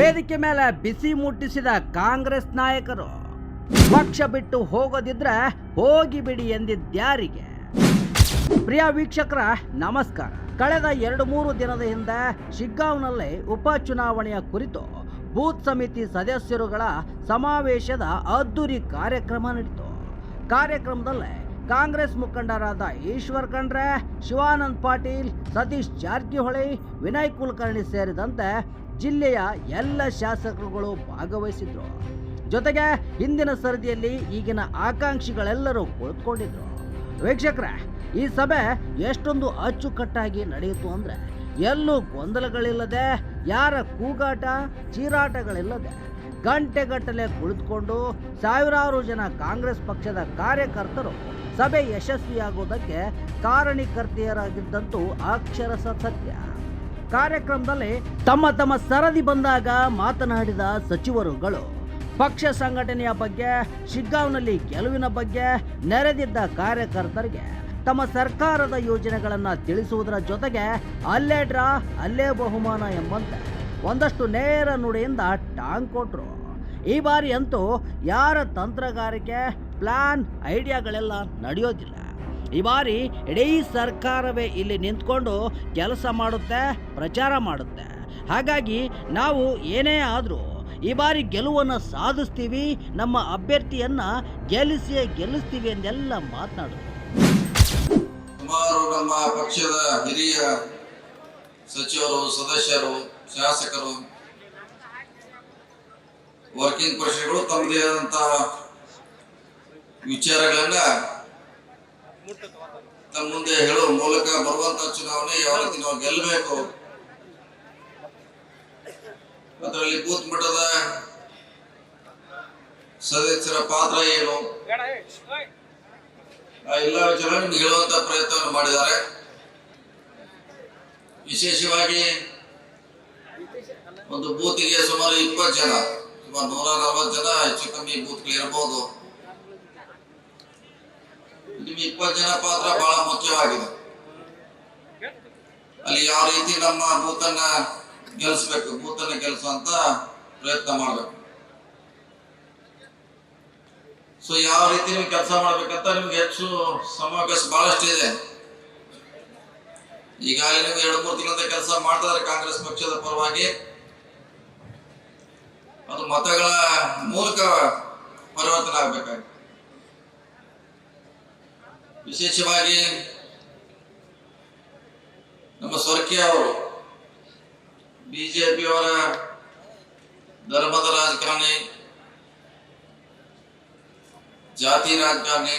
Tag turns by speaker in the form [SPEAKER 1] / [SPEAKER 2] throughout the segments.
[SPEAKER 1] ವೇದಿಕೆ ಮೇಲೆ ಬಿಸಿ ಮುಟ್ಟಿಸಿದ ಕಾಂಗ್ರೆಸ್ ನಾಯಕರು ಪಕ್ಷ ಬಿಟ್ಟು ಹೋಗೋದಿದ್ರೆ ಹೋಗಿ ಬಿಡಿ ಎಂದಿದ್ಯಾರಿಗೆ ಪ್ರಿಯ ವೀಕ್ಷಕರ, ನಮಸ್ಕಾರ. ಕಳೆದ ಎರಡು ಮೂರು ದಿನದ ಹಿಂದೆ ಶಿಗ್ಗಾಂವ್ನಲ್ಲಿ ಉಪಚುನಾವಣೆಯ ಕುರಿತು ಬೂತ್ ಸಮಿತಿ ಸದಸ್ಯರುಗಳ ಸಮಾವೇಶದ ಅದ್ದೂರಿ ಕಾರ್ಯಕ್ರಮ ನಡೆಯಿತು ಕಾರ್ಯಕ್ರಮದಲ್ಲಿ ಕಾಂಗ್ರೆಸ್ ಮುಖಂಡರಾದ ಈಶ್ವರ್ ಖಂಡ್ರೆ, ಶಿವಾನಂದ್ ಪಾಟೀಲ್, ಸತೀಶ್ ಜಾರಕಿಹೊಳಿ, ವಿನಯ್ ಕುಲಕರ್ಣಿ ಸೇರಿದಂತೆ ಜಿಲ್ಲೆಯ ಎಲ್ಲ ಶಾಸಕರುಗಳು ಭಾಗವಹಿಸಿದ್ರು. ಜೊತೆಗೆ ಹಿಂದಿನ ಸರದಿಯಲ್ಲಿ ಈಗಿನ ಆಕಾಂಕ್ಷಿಗಳೆಲ್ಲರೂ ಕುಳಿತುಕೊಂಡಿದ್ರು. ವೀಕ್ಷಕರೇ, ಈ ಸಭೆ ಎಷ್ಟೊಂದು ಅಚ್ಚುಕಟ್ಟಾಗಿ ನಡೆಯಿತು ಅಂದರೆ ಎಲ್ಲೂ ಗೊಂದಲಗಳಿಲ್ಲದೆ, ಯಾರ ಕೂಗಾಟ, ಚೀರಾಟಗಳಿಲ್ಲದೆ ಗಂಟೆಗಟ್ಟಲೆ ಕುಳಿತುಕೊಂಡು ಸಾವಿರಾರು ಜನ ಕಾಂಗ್ರೆಸ್ ಪಕ್ಷದ ಕಾರ್ಯಕರ್ತರು ಸಭೆ ಯಶಸ್ವಿಯಾಗುವುದಕ್ಕೆ ಕಾರಣೀಕರ್ತೆಯರಾಗಿದ್ದಂತೂ ಅಕ್ಷರಸ ಸತ್ಯ. ಕಾರ್ಯಕ್ರಮದಲ್ಲಿ ತಮ್ಮ ತಮ್ಮ ಸರದಿ ಬಂದಾಗ ಮಾತನಾಡಿದ ಸಚಿವರುಗಳು. ಪಕ್ಷ ಸಂಘಟನೆಯ ಬಗ್ಗೆ, ಶಿಗ್ಗಾಂವ್ನಲ್ಲಿ ಗೆಲುವಿನ ಬಗ್ಗೆ ನೆರೆದಿದ್ದ ಕಾರ್ಯಕರ್ತರಿಗೆ ತಮ್ಮ ಸರ್ಕಾರದ ಯೋಜನೆಗಳನ್ನು ತಿಳಿಸುವುದರ ಜೊತೆಗೆ ಅಲ್ಲೇ ಡ್ರಾ, ಅಲ್ಲೇ ಬಹುಮಾನ ಎಂಬಂತೆ ಒಂದಷ್ಟು ನೇರ ನುಡಿಯಿಂದ ಟಾಂಗ್ ಕೊಟ್ರು. ಈ ಬಾರಿ ಅಂತೂ ಯಾರ ತಂತ್ರಗಾರಿಕೆ, ಪ್ಲಾನ್, ಐಡಿಯಾಗಳೆಲ್ಲ ನಡೆಯೋದಿಲ್ಲ. ಈ ಬಾರಿ ಇಡೀ ಸರ್ಕಾರವೇ ಇಲ್ಲಿ ನಿಂತ್ಕೊಂಡು ಕೆಲಸ ಮಾಡುತ್ತೆ, ಪ್ರಚಾರ ಮಾಡುತ್ತೆ. ಹಾಗಾಗಿ ನಾವು ಏನೇ ಆದರೂ ಈ ಬಾರಿ ಗೆಲುವನ್ನು ಸಾಧಿಸ್ತೀವಿ, ನಮ್ಮ ಅಭ್ಯರ್ಥಿಯನ್ನು ಗೆಲ್ಲಿಸಿಯೇ ಗೆಲ್ಲಿಸ್ತೀವಿ ಎಂದೆಲ್ಲ ಮಾತನಾಡಿದ್ರು
[SPEAKER 2] ನಮ್ಮ ಪಕ್ಷದ ಹಿರಿಯ ಸಚಿವರು, ಸದಸ್ಯರು, ಶಾಸಕರು ವರ್ಕಿಂಗ್ ಪ್ರೆಸಿಡೆಂಟ್ಗಳು ತಮ್ಮದೇ ಆದಂತಹ ವಿಚಾರಗಳನ್ನ ತಮ್ಮ ಮುಂದೆ ಹೇಳುವ ಮೂಲಕ ಬರುವಂತ ಚುನಾವಣೆ ಯಾವ ರೀತಿ ನಾವು ಗೆಲ್ಲಬೇಕು? ಅದರಲ್ಲಿ ಬೂತ್ ಮಟ್ಟದ ಸದಸ್ಯರ ಪಾತ್ರ ಏನು? ಎಲ್ಲ ವಿಚಾರ ನಿಮ್ಗೆ ಹೇಳುವಂತ ಪ್ರಯತ್ನವನ್ನು ಮಾಡಿದ್ದಾರೆ. ವಿಶೇಷವಾಗಿ ಒಂದು ಬೂತಿಗೆ ಸುಮಾರು ಇಪ್ಪತ್ತು ಜನ, ಸುಮಾರು ನೂರ ನಲವತ್ತು ಜನ ಹೆಚ್ಚು ಕಮ್ಮಿ ಬೂತ್ಗಳು ಇರಬಹುದು ನಿಮ್ಗೆ ಇಪ್ಪತ್ತು ಜನ ಪಾತ್ರ ಬಹಳ ಮುಖ್ಯವಾಗಿದೆ. ಅಲ್ಲಿ ಯಾವ ರೀತಿ ನಮ್ಮ ಬೂತನ್ನ ಗೆಲ್ಲಿಸ್ಬೇಕು ಬೂತನ್ನ ಅಂತ ಪ್ರಯತ್ನ ಮಾಡ್ಬೇಕು. ಸೊ ಯಾವ ರೀತಿ ನಿಮ್ಗೆ ಕೆಲಸ ಮಾಡ್ಬೇಕಂತ ನಿಮ್ಗೆ ಹೆಚ್ಚು ಸಮಾವೇಶ ಬಹಳಷ್ಟು ಇದೆ. ಈಗಾಗಲೇ ನೀವು ಎರಡು, ಮೂರು ತಿಂಗಳಿಂದ ಕೆಲಸ ಮಾಡ್ತಾರೆ ಕಾಂಗ್ರೆಸ್ ಪಕ್ಷದ ಪರವಾಗಿ. ಅದು ಮತಗಳ ಮೂಲಕ ಪರಿವರ್ತನೆ ಆಗ್ಬೇಕಾಗಿದೆ. ವಿಶೇಷವಾಗಿ ನಮ್ಮ ಸ್ವರ್ಗೀಯ ಅವರು ಬಿಜೆಪಿಯವರ ಧರ್ಮದ ರಾಜಕಾರಣಿ, ಜಾತಿ ರಾಜಕಾರಣಿ,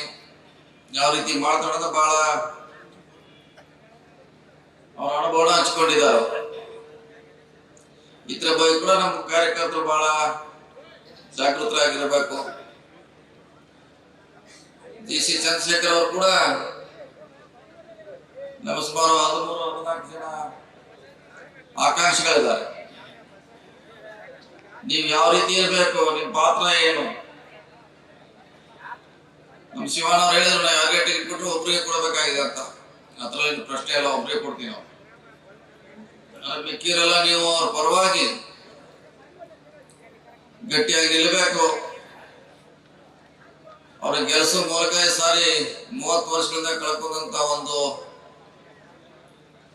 [SPEAKER 2] ಯಾವ ರೀತಿ ಮಾತಾಡೋದು ಬಹಳ ಅವರ ಅನುಭವ ಹಂಚ್ಕೊಂಡಿದ್ದಾರೆ. ಇದ್ರ ಬಗ್ಗೆ ಕೂಡ ನಮ್ಮ ಕಾರ್ಯಕರ್ತರು ಬಹಳ ಜಾಗೃತರಾಗಿರಬೇಕು. ಜಿ ಸಿ ಚಂದ್ರಶೇಖರ್ ಅವರು ಕೂಡ ನಮ್ಮ ಸುಮಾರು ಹದಿಮೂರು ಹದಿನಾಲ್ಕು ಜನ ಆಕಾಂಕ್ಷಿಗಳಿದ್ದಾರೆ. ನೀವು ಯಾವ ರೀತಿ ಇರಬೇಕು, ನಿಮ್ಮ ಪಾತ್ರ ಏನು? ನಮ್ಮ ಶಿವಣ್ಣ ಅವ್ರು ಹೇಳಿದ್ರು, ನಾವು ಯಾರಿಗೆ ಟಿಕೆಟ್ ಕೊಟ್ಟರು ಒಬ್ಬರಿಗೆ ಕೊಡಬೇಕಾಗಿದೆ ಅಂತ. ಅದ್ರಲ್ಲಿ ಪ್ರಶ್ನೆ ಎಲ್ಲ ಒಬ್ಬರಿಗೆ ಕೊಡ್ತೀವಿ ನಾವು. ಮಿಕ್ಕಿರೆಲ್ಲ ನೀವು ಅವ್ರ ಪರವಾಗಿ ಗಟ್ಟಿಯಾಗಿ ನಿಲ್ಲಬೇಕು ಅವ್ರ ಗೆಲ್ಸೋ ಮೂಲಕ ಸಾರಿ ಮೂವತ್ತು ವರ್ಷಗಳಿಂದ ಕಳ್ಕೊಂಡಂತ ಒಂದು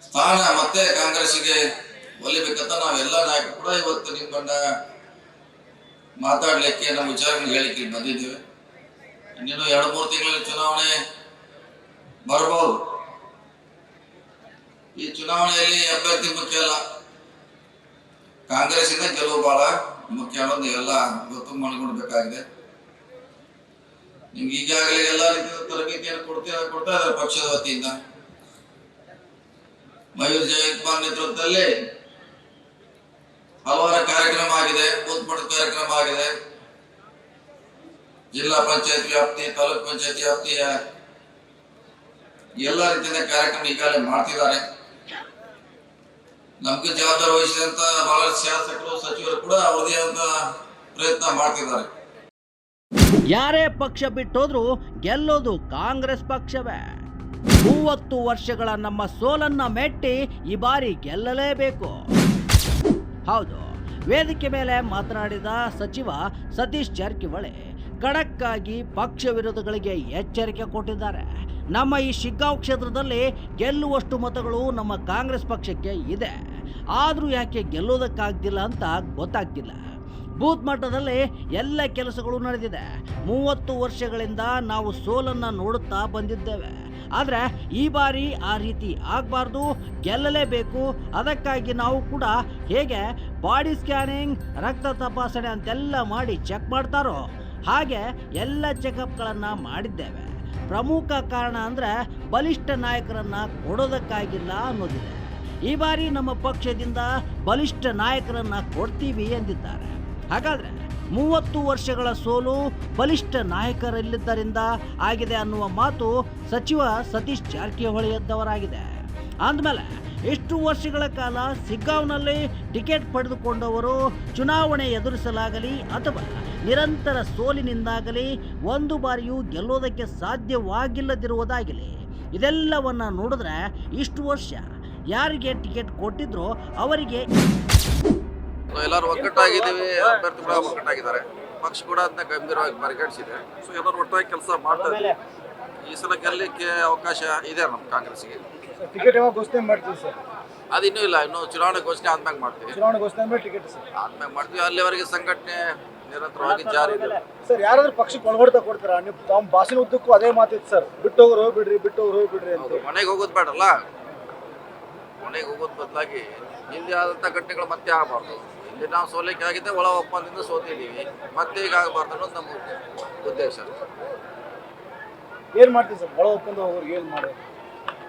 [SPEAKER 2] ಸ್ಥಾನ ಮತ್ತೆ ಕಾಂಗ್ರೆಸ್ಗೆ ಒಲಿಬೇಕಂತ ನಾವೆಲ್ಲ ನಾಯಕರು ಕೂಡ ಇವತ್ತು ನಿಮ್ಮನ್ನ ಮಾತಾಡ್ಲಿಕ್ಕೆ ನಮ್ಮ ವಿಚಾರಗಳು ಹೇಳಿಕೆ ಬಂದಿದ್ದೇವೆ. ಇನ್ನೇನು ಎರಡು, ಮೂರು ತಿಂಗಳಲ್ಲಿ ಚುನಾವಣೆ ಬರಬಹುದು ಈ ಚುನಾವಣೆಯಲ್ಲಿ ಅಭ್ಯರ್ಥಿ ಮುಖ್ಯ ಅಲ್ಲ. ಕಾಂಗ್ರೆಸ್ಸಿಂದ ಗೆಲುವು ಬಹಳ ಮುಖ್ಯ ಅನ್ನೋದು ಎಲ್ಲ ಗೊತ್ತು ಮಾಡಿಕೊಡ್ಬೇಕಾಗಿದೆ. ನಿಮ್ಗೆ ಈಗಾಗಲೇ ಎಲ್ಲ ರೀತಿಯ ತರಬೇತಿಯನ್ನು ಕೊಡ್ತಾ ಕೊಡ್ತಾ ಇದ್ದಾರೆ ಪಕ್ಷದ ವತಿಯಿಂದ. ಮಯೂರ್ ಜಯಕುಮಾರ್ ನೇತೃತ್ವದಲ್ಲಿ ಹಲವಾರು ಕಾರ್ಯಕ್ರಮ ಆಗಿದೆ, ಬೂತ್ ಕಾರ್ಯಕ್ರಮ ಆಗಿದೆ. ಜಿಲ್ಲಾ ಪಂಚಾಯತ್ ವ್ಯಾಪ್ತಿ, ತಾಲೂಕ್ ಪಂಚಾಯತ್ ವ್ಯಾಪ್ತಿಯ ಎಲ್ಲ ರೀತಿಯ ಕಾರ್ಯಕ್ರಮ ಈಗಾಗಲೇ ಮಾಡ್ತಿದ್ದಾರೆ. ನಮ್ಗೆ ಜವಾಬ್ದಾರಿ ವಹಿಸಿದಂತ ಬಹಳಷ್ಟು ಶಾಸಕರು, ಸಚಿವರು ಕೂಡ ಅವರದೇ ಆದ ಪ್ರಯತ್ನ ಮಾಡ್ತಿದ್ದಾರೆ.
[SPEAKER 1] ಯಾರೇ ಪಕ್ಷ ಬಿಟ್ಟೋದ್ರೂ ಗೆಲ್ಲೋದು ಕಾಂಗ್ರೆಸ್ ಪಕ್ಷವೇ. ಮೂವತ್ತು ವರ್ಷಗಳ ನಮ್ಮ ಸೋಲನ್ನ ಮೆಟ್ಟಿ ಈ ಬಾರಿ ಗೆಲ್ಲಲೇಬೇಕು. ಹೌದು, ವೇದಿಕೆ ಮೇಲೆ ಮಾತನಾಡಿದ ಸಚಿವ ಸತೀಶ್ ಜಾರಕಿಹೊಳಿ ಖಡಕ್ಕಾಗಿ ಪಕ್ಷ ವಿರೋಧಿಗಳಿಗೆ ಎಚ್ಚರಿಕೆ ಕೊಟ್ಟಿದ್ದಾರೆ. ನಮ್ಮ ಈ ಶಿಗ್ಗಾಂವ್ ಕ್ಷೇತ್ರದಲ್ಲಿ ಗೆಲ್ಲುವಷ್ಟು ಮತಗಳು ನಮ್ಮ ಕಾಂಗ್ರೆಸ್ ಪಕ್ಷಕ್ಕೆ ಇದೆ. ಆದರೂ ಯಾಕೆ ಗೆಲ್ಲೋದಕ್ಕಾಗ್ದಿಲ್ಲ ಅಂತ ಗೊತ್ತಾಗ್ತಿಲ್ಲ. ಬೂತ್ ಮಟ್ಟದಲ್ಲಿ ಎಲ್ಲ ಕೆಲಸಗಳು ನಡೆದಿದೆ. ಮೂವತ್ತು ವರ್ಷಗಳಿಂದ ನಾವು ಸೋಲನ್ನು ನೋಡುತ್ತಾ ಬಂದಿದ್ದೇವೆ. ಆದರೆ ಈ ಬಾರಿ ಆ ರೀತಿ ಆಗಬಾರ್ದು, ಗೆಲ್ಲಲೇಬೇಕು. ಅದಕ್ಕಾಗಿ ನಾವು ಕೂಡ ಹೇಗೆ ಬಾಡಿ ಸ್ಕ್ಯಾನಿಂಗ್, ರಕ್ತ ತಪಾಸಣೆ ಅಂತೆಲ್ಲ ಮಾಡಿ ಚೆಕ್ ಮಾಡ್ತಾರೋ ಹಾಗೆ ಎಲ್ಲ ಚೆಕಪ್ಗಳನ್ನು ಮಾಡಿದ್ದೇವೆ. ಪ್ರಮುಖ ಕಾರಣ ಅಂದರೆ ಬಲಿಷ್ಠ ನಾಯಕರನ್ನು ಕೊಡೋದಕ್ಕಾಗಿಲ್ಲ ಅನ್ನೋದಿದೆ. ಈ ಬಾರಿ ನಮ್ಮ ಪಕ್ಷದಿಂದ ಬಲಿಷ್ಠ ನಾಯಕರನ್ನ ಕೊಡ್ತೀವಿ ಎಂದಿದ್ದಾರೆ. ಹಾಗಾದ್ರೆ ಮೂವತ್ತು ವರ್ಷಗಳ ಸೋಲು ಬಲಿಷ್ಠ ನಾಯಕರಲ್ಲಿದ್ದರಿಂದ ಆಗಿದೆ ಅನ್ನುವ ಮಾತು ಸಚಿವ ಸತೀಶ್ ಜಾರಕಿಹೊಳಿಯದ್ದವರಾಗಿದೆ ಅಂದಮೇಲೆ ಎಷ್ಟು ವರ್ಷಗಳ ಕಾಲ ಸಿಗ್ಗಾಂವ್ನಲ್ಲಿ ಟಿಕೆಟ್ ಪಡೆದುಕೊಂಡವರು ಚುನಾವಣೆ ಎದುರಿಸಲಾಗಲಿ ಅಥವಾ ನಿರಂತರ ಸೋಲಿನಿಂದಾಗಲಿ ಒಂದು ಬಾರಿಯೂ ಗೆಲ್ಲೋದಕ್ಕೆ ಸಾಧ್ಯವಾಗಿಲ್ಲದಿರುವುದಾಗಲಿ. ಇದೆಲ್ಲವನ್ನು ನೋಡಿದ್ರೆ ಇಷ್ಟು ವರ್ಷ ಯಾರಿಗೆ ಟಿಕೆಟ್ ಕೊಟ್ಟಿದ್ರೋ ಅವರಿಗೆ
[SPEAKER 2] ನಾವು ಎಲ್ಲರೂ ಒಗ್ಗಟ್ಟಾಗಿದ್ದೀವಿ ಅಭ್ಯರ್ಥಿ ಕೂಡ ಒಗ್ಗಟ್ಟಾಗಿದ್ದಾರೆ. ಪಕ್ಷ ಕೂಡ ಅದನ್ನ ಗಂಭೀರವಾಗಿ ಪರಿಗಣಿಸಿದೆ. ಸೊ ಎಲ್ಲರೂ ಒಟ್ಟಾಗಿ ಕೆಲಸ ಮಾಡ್ತಾ ಇದ್ದೀವಿ. ಈ ಸಲ ಗೆಲ್ಲಕ್ಕೆ ಅವಕಾಶ ಇದೆ ನಮ್ಮ ಕಾಂಗ್ರೆಸ್ಗೆ
[SPEAKER 3] ಟಿಕೆಟ್ ಯಾವಾಗ ಘೋಷಣೆ ಮಾಡ್ತೀವಿ ಸರ್?
[SPEAKER 2] ಅದು ಇನ್ನೂ ಇಲ್ಲ ಇನ್ನು ಚುನಾವಣೆ ಘೋಷಣೆ ಆದ್ಮ್ಯಾಗ ಮಾಡ್ತೀವಿ.
[SPEAKER 3] ಚುನಾವಣೆ ಘೋಷಣೆ ಆದ್ಮೇಲೆ ಟಿಕೆಟ್ ಸರ್?
[SPEAKER 2] ಆದ್ಮ್ಯಾಗ ಮಾಡ್ತೀವಿ ಅಲ್ಲಿವರೆಗೆ ಸಂಘಟನೆ ನಿರಂತರವಾಗಿ ಜಾರಿ ಇದೆ.
[SPEAKER 3] ಸರ್ ಯಾರಾದ್ರೂ ಪಕ್ಷಕ್ಕೆ ಒಳಗೊಡ್ತಾ ಕೊಡ್ತಾರಾ? ನೀವು ತಮ್ಮ ಭಾಷಣ ಉದ್ದಕ್ಕೂ ಅದೇ ಮಾತಿತ್ತು ಸರ್. ಬಿಟ್ಟು ಹೋಗ್ರು ಹೋಗ್ಬಿಡ್ರಿ ಬಿಟ್ಟು ಹೋಗ್ರು ಹೋಗ್ಬಿಡ್ರಿ ಅಂತ.
[SPEAKER 2] ಮನೆಗೆ ಹೋಗೋದು ಬೇಡಲ್ಲ. ಮನೆಗೆ ಹೋಗೋದು ಬದಲಾಗಿ ಹಿಂದೆ ಆದಂಥ ಘಟನೆಗಳು ಮತ್ತೆ ಆಗಬಾರ್ದು. ಹಿಂದೆ ನಾವು ಸೋಲಿಕ್ಕೆ ಆಗಿದ್ದೆ ಒಳ ಒಪ್ಪಂದದಿಂದ ಸೋತಿದ್ದೀವಿ. ಮತ್ತೆ ಈಗ ಆಗಬಾರ್ದು ಅನ್ನೋದು ನಮ್ಮ ಉದ್ದೇಶ.
[SPEAKER 3] ಏನು ಮಾಡ್ತೀವಿ ಸರ್? ಒಳ ಒಪ್ಪಂದ ಹೋಗೋರು ಏನು ಮಾಡೋದು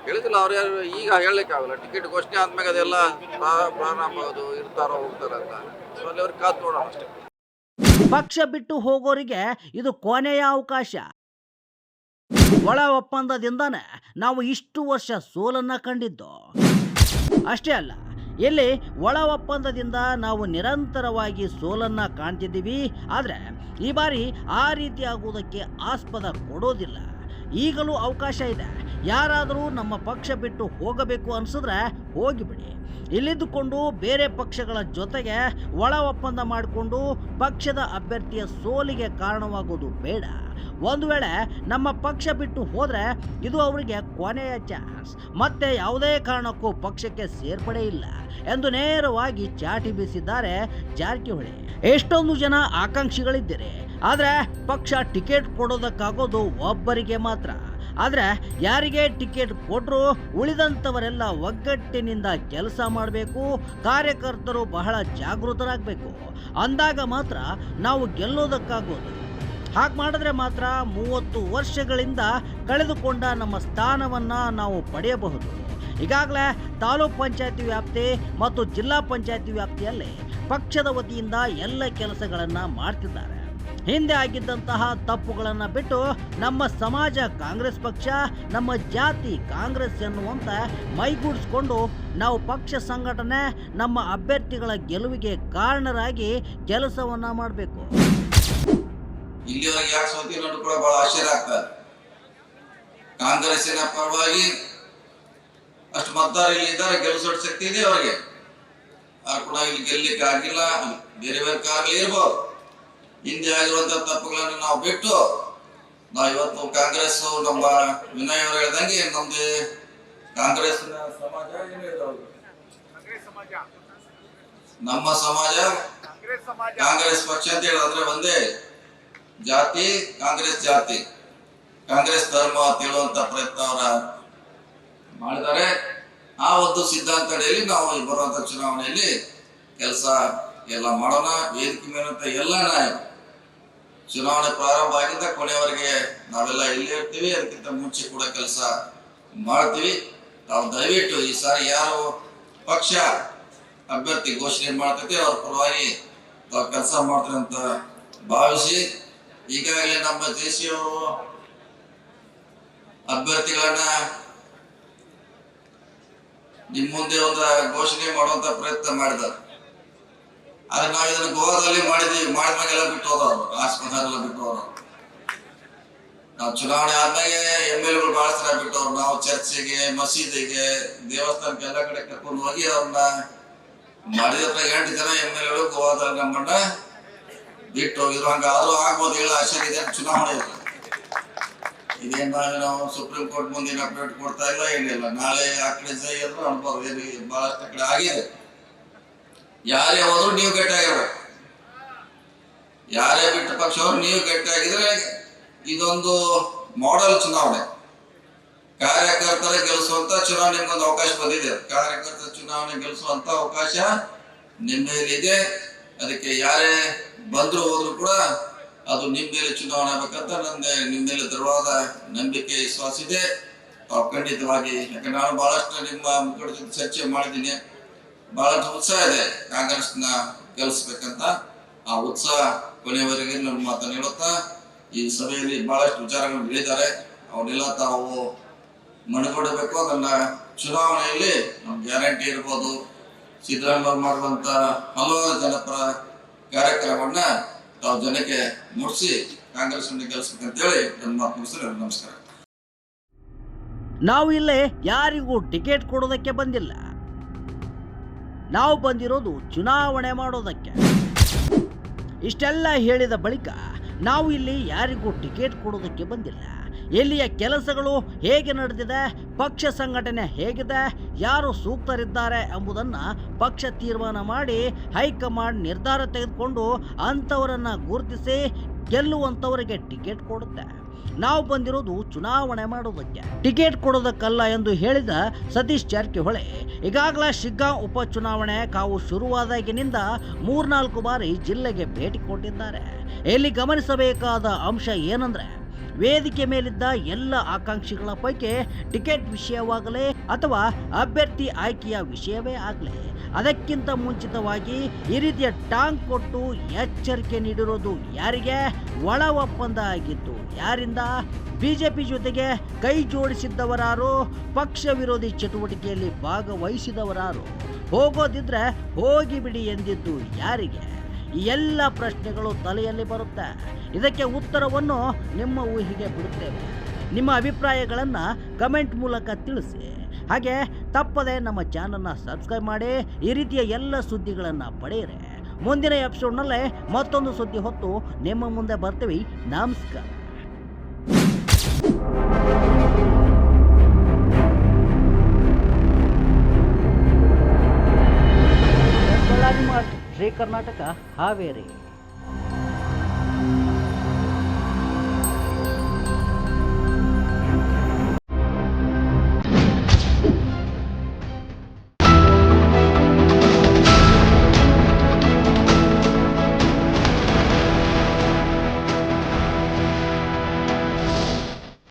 [SPEAKER 2] ಹೇಳಿದಿಲ್ಲ ಅವ್ರು ಯಾರು ಈಗ ಹೇಳಲಿಕ್ಕೆ ಆಗಲ್ಲ ಟಿಕೆಟ್ ಘೋಷಣೆ ಆದ್ಮೇಲೆ ಅದೆಲ್ಲ ಪ್ರಾ- ಪ್ರಾರಂಭ ಆಗೋದು ಇರ್ತಾರೋ ಹೋಗ್ತಾರೋ ಅಂತ. ಸೊ ಅಲ್ಲಿ ಅವ್ರಿಗೆ ಕಾದು ನೋಡೋಣ ಅಷ್ಟೇ.
[SPEAKER 1] ಪಕ್ಷ ಬಿಟ್ಟು ಹೋಗೋರಿಗೆ ಇದು ಕೊನೆಯ ಅವಕಾಶ. ಒಳ ಒಪ್ಪಂದದಿಂದಾನೆ ನಾವು ಇಷ್ಟು ವರ್ಷ ಸೋಲನ್ನ ಕಂಡಿದ್ದು. ಅಷ್ಟೇ ಅಲ್ಲ ಇಲ್ಲಿ ಒಳ ಒಪ್ಪಂದದಿಂದ ನಾವು ನಿರಂತರವಾಗಿ ಸೋಲನ್ನ ಕಾಣ್ತಿದ್ದೀವಿ? ಆದರೆ ಈ ಬಾರಿ ಆ ರೀತಿ ಆಗುವುದಕ್ಕೆ ಆಸ್ಪದ ಕೊಡೋದಿಲ್ಲ. ಈಗಲೂ ಅವಕಾಶ ಇದೆ. ಯಾರಾದರೂ ನಮ್ಮ ಪಕ್ಷ ಬಿಟ್ಟು ಹೋಗಬೇಕು ಅನ್ಸಿದ್ರೆ ಹೋಗಿಬಿಡಿ. ಇಲ್ಲಿದ್ದುಕೊಂಡು ಬೇರೆ ಪಕ್ಷಗಳ ಜೊತೆಗೆ ಒಳ ಒಪ್ಪಂದ ಮಾಡಿಕೊಂಡು ಪಕ್ಷದ ಅಭ್ಯರ್ಥಿಯ ಸೋಲಿಗೆ ಕಾರಣವಾಗೋದು ಬೇಡ. ಒಂದು ವೇಳೆ ನಮ್ಮ ಪಕ್ಷ ಬಿಟ್ಟು ಹೋದರೆ ಇದು ಅವರಿಗೆ ಕೊನೆಯ ಚಾನ್ಸ್. ಮತ್ತೆ ಯಾವುದೇ ಕಾರಣಕ್ಕೂ ಪಕ್ಷಕ್ಕೆ ಸೇರ್ಪಡೆ ಇಲ್ಲ ಎಂದು ನೇರವಾಗಿ ಚಾಟಿ ಬೀಸಿದ್ದಾರೆ ಜಾರಕಿಹೊಳಿ. ಎಷ್ಟೊಂದು ಜನ ಆಕಾಂಕ್ಷಿಗಳಿದ್ದೀರಿ. ಆದರೆ ಪಕ್ಷ ಟಿಕೆಟ್ ಕೊಡೋದಕ್ಕಾಗೋದು ಒಬ್ಬರಿಗೆ ಮಾತ್ರ. ಆದರೆ ಯಾರಿಗೆ ಟಿಕೆಟ್ ಕೊಟ್ಟರು ಉಳಿದಂಥವರೆಲ್ಲ ಒಗ್ಗಟ್ಟಿನಿಂದ ಕೆಲಸ ಮಾಡಬೇಕು, ಕಾರ್ಯಕರ್ತರು ಬಹಳ ಜಾಗೃತರಾಗಬೇಕು. ಅಂದಾಗ ಮಾತ್ರ ನಾವು ಗೆಲ್ಲೋದಕ್ಕಾಗೋದು. ಹಾಗೆ ಮಾಡಿದ್ರೆ ಮಾತ್ರ ಮೂವತ್ತು ವರ್ಷಗಳಿಂದ ಕಳೆದುಕೊಂಡ ನಮ್ಮ ಸ್ಥಾನವನ್ನು ನಾವು ಪಡೆಯಬಹುದು. ಈಗಾಗಲೇ ತಾಲೂಕ್ ಪಂಚಾಯತಿ ವ್ಯಾಪ್ತಿ ಮತ್ತು ಜಿಲ್ಲಾ ಪಂಚಾಯತಿ ವ್ಯಾಪ್ತಿಯಲ್ಲಿ ಪಕ್ಷದ ವತಿಯಿಂದ ಎಲ್ಲ ಕೆಲಸಗಳನ್ನು ಮಾಡ್ತಿದ್ದಾರೆ. ಹಿಂದೆ ಆಗಿದ್ದಂತಹ ತಪ್ಪುಗಳನ್ನು ಬಿಟ್ಟು ನಮ್ಮ ಸಮಾಜ ಕಾಂಗ್ರೆಸ್ ಪಕ್ಷ, ನಮ್ಮ ಜಾತಿ ಕಾಂಗ್ರೆಸ್ ಎನ್ನುವಂತ ಮೈಗೂಡಿಸ್ಕೊಂಡು ನಾವು ಪಕ್ಷ ಸಂಘಟನೆ, ನಮ್ಮ ಅಭ್ಯರ್ಥಿಗಳ ಗೆಲುವಿಗೆ ಕಾರಣರಾಗಿ ಕೆಲಸವನ್ನ ಮಾಡಬೇಕು.
[SPEAKER 2] ಇಲ್ಲಿವರೆಗೆ ಯಾಕೆ ಸೋತಿ ನೋಡು ಕೂಡ ಬಹಳ ಆಶ್ಚರ್ಯ ಆಗ್ತದೆ ಕಾಂಗ್ರೆಸ್ಸಿನ ಪರವಾಗಿ ಅಷ್ಟು ಮತದಾರ ಇಲ್ಲಿ ಇದ್ದಾರೆ ಗೆಲ್ಲಿಸೋ ಶಕ್ತಿ ಇದೆ ಅವರಿಗೆ. ಆ ಕೂಡ ಇಲ್ಲಿ ಗೆಲ್ಲಲಿಕ್ಕೆ ಆಗಿಲ್ಲ ಬೇರೆ ಬೇರೆ ಕಾರಣ ಇರ್ಬೋದು. ಹಿಂದೆ ಆಗಿರುವಂತ ತಪ್ಪುಗಳನ್ನು ನಾವು ಬಿಟ್ಟು ನಾವು ಇವತ್ತು ಕಾಂಗ್ರೆಸ್ ನಮ್ಮ ವಿನಯ್ ಅವರು ಹೇಳ್ದಂಗೆ ನಮ್ದು ಕಾಂಗ್ರೆಸ್ ಸಮಾಜ? ನಮ್ಮ ಸಮಾಜ ಕಾಂಗ್ರೆಸ್ ಪಕ್ಷ ಅಂತ ಹೇಳಿದ್ರೆ ಒಂದೇ ಜಾತಿ, ಕಾಂಗ್ರೆಸ್ ಜಾತಿ ಕಾಂಗ್ರೆಸ್ ಧರ್ಮ ಹೇಳುವಂತ ಪ್ರಯತ್ನ ಅವರ ಮಾಡಿದ್ದಾರೆ ಆ ಒಂದು ಸಿದ್ಧಾಂತ ಅಡಿಯಲ್ಲಿ ನಾವು ಬರುವಂತ ಚುನಾವಣೆಯಲ್ಲಿ ಕೆಲಸ ಎಲ್ಲ ಮಾಡೋಣ, ವೇದಿಕೆ ಮೇಲಂತ ಎಲ್ಲ ನಾಯಕರು. ಚುನಾವಣೆ ಪ್ರಾರಂಭ ಆಗಿದ್ದ ಕೊನೆಯವರೆಗೆ ನಾವೆಲ್ಲ ಇಲ್ಲೇ ಇರ್ತೀವಿ, ಅದಕ್ಕಿಂತ ಮುಂಚೆ ಕೂಡ ಕೆಲಸ ಮಾಡ್ತೀವಿ. ತಾವು ದಯವಿಟ್ಟು ಈ ಸಾರಿ ಯಾರು ಪಕ್ಷ ಅಭ್ಯರ್ಥಿ ಘೋಷಣೆ ಮಾಡ್ತೈತಿ, ಅವ್ರ ಪರವಾಗಿ ತಾವು ಕೆಲಸ ಮಾಡ್ತಾರೆ ಅಂತ ಭಾವಿಸಿ, ಈಗಾಗಲೇ ನಮ್ಮ ದೇಶಿಯವರು ಅಭ್ಯರ್ಥಿಗಳನ್ನ ನಿಮ್ಮ ಮುಂದೆ ಒಂದು ಘೋಷಣೆ ಮಾಡುವಂತ ಪ್ರಯತ್ನ ಮಾಡಿದ್ದಾರೆ. ಆದ್ರೆ ನಾವು ಇದನ್ನ ಗೋವಾದಲ್ಲಿ ಮಾಡಿದ್ವಿ ಮಾಡಿದ್ಮಾಗೆಲ್ಲ ಬಿಟ್ಟು ಹೋದವರು. ಆಸ್ಪತ್ರೆಲ್ಲ ಬಿಟ್ಟು ನಾವು ಚುನಾವಣೆ ಆದ್ಮೇಲೆ ಎಂ ಎಲ್ ಎಗಳು ಬಹಳ ಸಲ ಬಿಟ್ಟವ್ರು. ನಾವು ಚರ್ಚೆಗೆ, ಮಸೀದಿಗೆ, ದೇವಸ್ಥಾನಕ್ಕೆ ಎಲ್ಲ ಕಡೆ ಕರ್ಕೊಂಡು ಹೋಗಿ ಅವ್ರನ್ನ ಮಾಡಿದ ಎಂಟು ಜನ ಎಂ ಎಲ್ ಎಗಳು ಗೋವಾದಲ್ಲಿ ನಮ್ಮಣ್ಣ ಬಿಟ್ಟು ಹೋಗಿದ್ರು. ಹಂಗಾದ್ರೂ ಆಗ್ಬೋದು ಹೇಳ, ಆಶೆ ಇದೆ ಚುನಾವಣೆ ಇದೆ. ಇದೇನ್ ನಾವು ಸುಪ್ರೀಂ ಕೋರ್ಟ್ ಮುಂದೆ ಏನು ಅಪ್ಡೇಟ್ ಕೊಡ್ತಾ ಇಲ್ಲ, ಏನಿಲ್ಲ. ನಾಳೆ ಆ ಕಡೆ ಅನ್ಬೋದು ಏನು ಬಹಳಷ್ಟು ಕಡೆ ಆಗಿದೆ. ಯಾರೇ ಹೋದ್ರು ನೀವು ಗಟ್ಟಿಯಾಗಿರ್ಬೇಕು ಯಾರೇ ಬಿಟ್ಟ ಪಕ್ಷವರು ನೀವು ಗಟ್ಟಿಯಾಗಿದ್ರೆ ಇದೊಂದು ಮಾಡೆಲ್ ಚುನಾವಣೆ. ಕಾರ್ಯಕರ್ತರ ಗೆಲ್ಲಿಸುವಂತ ಚುನಾವಣೆ ನಿಮ್ಗೊಂದು ಅವಕಾಶ ಬಂದಿದೆ. ಕಾರ್ಯಕರ್ತರ ಚುನಾವಣೆ ಗೆಲ್ಲಿಸುವಂತ ಅವಕಾಶ ನಿಮ್ಮ ಮೇಲಿದೆ ಅದಕ್ಕೆ ಯಾರೇ ಬಂದ್ರು ಹೋದ್ರು ಕೂಡ ಅದು ನಿಮ್ಮ ಮೇಲೆ ಚುನಾವಣೆ ಆಗ್ಬೇಕಂತ ನನ್ಗೆ ನಿಮ್ಮ ಮೇಲೆ ದೃಢವಾದ ನಂಬಿಕೆ ವಿಶ್ವಾಸ ಇದೆ. ಖಂಡಿತವಾಗಿ, ಯಾಕಂದ್ರೆ ನಾನು ಬಹಳಷ್ಟು ನಿಮ್ಮ ಮುಖಂಡ ಜೊತೆ ಚರ್ಚೆ ಮಾಡಿದ್ದೀನಿ. ಬಹಳಷ್ಟು ಉತ್ಸಾಹ ಇದೆ. ಕಾಂಗ್ರೆಸ್ನ ಗೆಲ್ಲಿಸ್ಬೇಕಂತ ಆ ಉತ್ಸಾಹ ಕೊನೆಯವರೆಗೆ ನನ್ನ ಮಾತನ್ನು ಹೇಳುತ್ತಾ, ಈ ಸಭೆಯಲ್ಲಿ ಬಹಳಷ್ಟು ವಿಚಾರಗಳು ಹೇಳಿದ್ದಾರೆ. ಅವನ್ನೆಲ್ಲ ತಾವು ಮಣಿಕೊಡಬೇಕು ಅದನ್ನ ಚುನಾವಣೆಯಲ್ಲಿ ನಮ್ಮ ಗ್ಯಾರಂಟಿ ಇರ್ಬೋದು. ಸಿದ್ದರಾಮಯ್ಯ ಮಾಡುವಂತ ಹಲವಾರು ಜನಪರ ಕಾರ್ಯಕ್ರಮವನ್ನ ತಾವು ಜನಕ್ಕೆ ಮುಟ್ಟಿಸಿ ಕಾಂಗ್ರೆಸ್ ಗೆಲ್ಲಿಸ್ಬೇಕಂತೇಳಿ ನನ್ನ ಮಾತು ನಮಸ್ಕಾರ.
[SPEAKER 1] ನಾವು ಇಲ್ಲೇ ಯಾರಿಗೂ ಟಿಕೆಟ್ ಕೊಡೋದಕ್ಕೆ ಬಂದಿಲ್ಲ. ನಾವು ಬಂದಿರೋದು ಚುನಾವಣೆ ಮಾಡೋದಕ್ಕೆ. ಇಷ್ಟೆಲ್ಲ ಹೇಳಿದ ಬಳಿಕ ನಾವು ಇಲ್ಲಿ ಯಾರಿಗೂ ಟಿಕೆಟ್ ಕೊಡೋದಕ್ಕೆ ಬಂದಿಲ್ಲ. ಎಲ್ಲಿಯ ಕೆಲಸಗಳು ಹೇಗೆ ನಡೆದಿದೆ, ಪಕ್ಷ ಸಂಘಟನೆ ಹೇಗಿದೆ, ಯಾರು ಸೂಕ್ತರಿದ್ದಾರೆ ಎಂಬುದನ್ನು ಪಕ್ಷ ತೀರ್ಮಾನ ಮಾಡಿ ಹೈಕಮಾಂಡ್ ನಿರ್ಧಾರ ತೆಗೆದುಕೊಂಡು ಅಂಥವರನ್ನು ಗುರುತಿಸಿ ಗೆಲ್ಲುವಂಥವರಿಗೆ ಟಿಕೆಟ್ ಕೊಡುತ್ತೆ. ನಾವು ಬಂದಿರೋದು ಚುನಾವಣೆ ಮಾಡೋದಕ್ಕೆ. ಟಿಕೆಟ್ ಕೊಡೋದಕ್ಕಲ್ಲ ಎಂದು ಹೇಳಿದ ಸತೀಶ್ ಜಾರಕಿಹೊಳಿ, ಈಗಾಗಲೇ ಶಿಗ್ಗಾಂವ್ ಉಪಚುನಾವಣೆ ಕಾವು ಶುರುವಾದಾಗಿನಿಂದ ಮೂರ್ನಾಲ್ಕು ಬಾರಿ ಜಿಲ್ಲೆಗೆ ಭೇಟಿ ಕೊಟ್ಟಿದ್ದಾರೆ. ಇಲ್ಲಿ ಗಮನಿಸಬೇಕಾದ ಅಂಶ ಏನಂದ್ರೆ ವೇದಿಕೆ ಮೇಲಿದ್ದ ಎಲ್ಲ ಆಕಾಂಕ್ಷಿಗಳ ಪೈಕಿ ಟಿಕೆಟ್ ವಿಷಯವಾಗಲಿ ಅಥವಾ ಅಭ್ಯರ್ಥಿ ಆಯ್ಕೆಯ ವಿಷಯವೇ ಆಗಲಿ, ಅದಕ್ಕಿಂತ ಮುಂಚಿತವಾಗಿ ಈ ರೀತಿಯ ಟಾಂಗ್ ಕೊಟ್ಟು ಎಚ್ಚರಿಕೆ ನೀಡಿರೋದು ಯಾರಿಗೆ? ಒಳ ಒಪ್ಪಂದ ಆಗಿತ್ತು ಯಾರಿಂದ? ಬಿಜೆಪಿ ಜೊತೆಗೆ ಕೈ ಜೋಡಿಸಿದ್ದವರಾರು, ಪಕ್ಷ ವಿರೋಧಿ ಚಟುವಟಿಕೆಯಲ್ಲಿ ಭಾಗವಹಿಸಿದವರಾರು, ಹೋಗೋದಿದ್ರೆ ಹೋಗಿಬಿಡಿ ಎಂದಿದ್ದು ಯಾರಿಗೆ? ಈ ಎಲ್ಲ ಪ್ರಶ್ನೆಗಳು ತಲೆಯಲ್ಲಿ ಬರುತ್ತೆ. ಇದಕ್ಕೆ ಉತ್ತರವನ್ನು ನಿಮ್ಮ ಊಹಿಗೆ ಬಿಡುತ್ತೇವೆ. ನಿಮ್ಮ ಅಭಿಪ್ರಾಯಗಳನ್ನು ಕಮೆಂಟ್ ಮೂಲಕ ತಿಳಿಸಿ. ಹಾಗೆ ತಪ್ಪದೆ ನಮ್ಮ ಚಾನಲ್ನ ಸಬ್ಸ್ಕ್ರೈಬ್ ಮಾಡಿ, ಈ ರೀತಿಯ ಎಲ್ಲ ಸುದ್ದಿಗಳನ್ನು ಪಡೆಯಿರಿ. ಮುಂದಿನ ಎಪಿಸೋಡ್ನಲ್ಲೇ ಮತ್ತೊಂದು ಸುದ್ದಿ ಹೊತ್ತು ನಿಮ್ಮ ಮುಂದೆ ಬರ್ತೀವಿ. ನಮಸ್ಕಾರ. ಕರ್ನಾಟಕ ಹಾವೇರಿ.